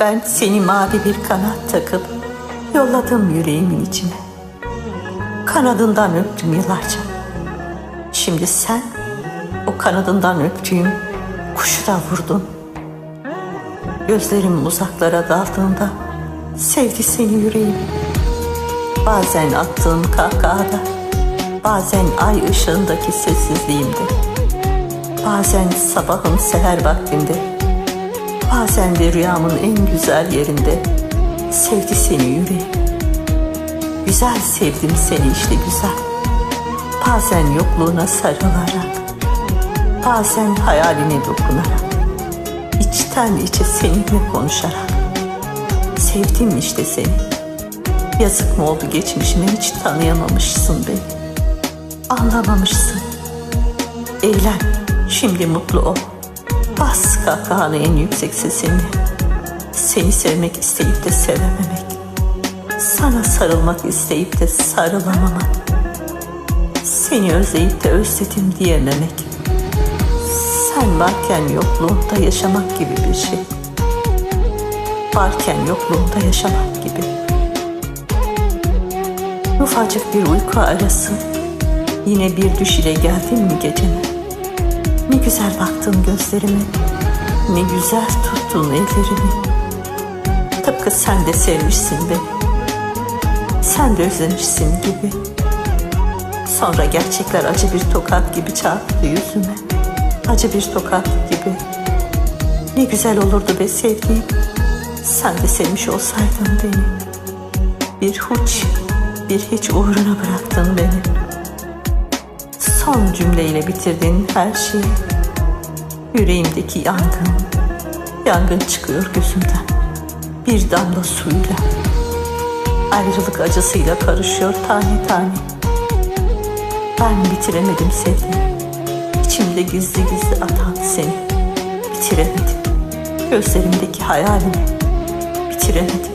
Ben seni mavi bir kanat takıp yolladım yüreğimin içine. Kanadından öptüm yıllarca. Şimdi sen o kanadından öptüğüm kuşu da vurdun. Gözlerim uzaklara daldığında sevdi seni yüreğim. Bazen attığım kahkahada, bazen ay ışığındaki sessizliğimde, bazen sabahın seher vaktinde, de rüyamın en güzel yerinde sevdi seni yüreğim. Güzel sevdim seni işte güzel. Bazen yokluğuna sarılarak, bazen hayaline dokunarak, içten içe seninle konuşarak. Sevdim işte seni. Yazık mı oldu geçmişime hiç tanıyamamışsın beni. Anlamamışsın. Eğlen, şimdi mutlu ol. Bas kahkahanı en yüksek sesinle. Seni sevmek isteyip de sevememek. Sana sarılmak isteyip de sarılamamak. Seni özleyip de özledim diyememek. Sen varken yokluğunda yaşamak gibi bir şey. Varken yokluğunda yaşamak gibi. Ufacık bir uyku arası. Yine bir düş ile geldin mi geceme? Ne güzel baktın gözlerime. Ne güzel tuttun ellerimi. Tıpkı sen de sevmişsin beni. Sen de özlemişsin gibi. Sonra gerçekler acı bir tokat gibi çarptı yüzüme. Acı bir tokat gibi. Ne güzel olurdu be sevdiğim. Sen de sevmiş olsaydın beni. Bir huç, bir hiç uğruna bıraktın beni. Son cümleyle bitirdin her şeyi. Yüreğimdeki yangın, yangın çıkıyor gözümden. Bir damla suyla, ayrılık acısıyla karışıyor tane tane. Ben bitiremedim sevdiğim. İçimde gizli gizli atan seni. Bitiremedim. Gözlerimdeki hayalimi. Bitiremedim.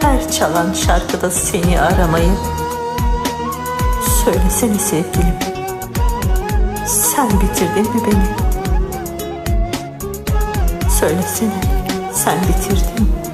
Her çalan şarkıda seni aramayı. Söylesene sevgilim. Sen bitirdin mi beni? Söylesene. Sen bitirdin?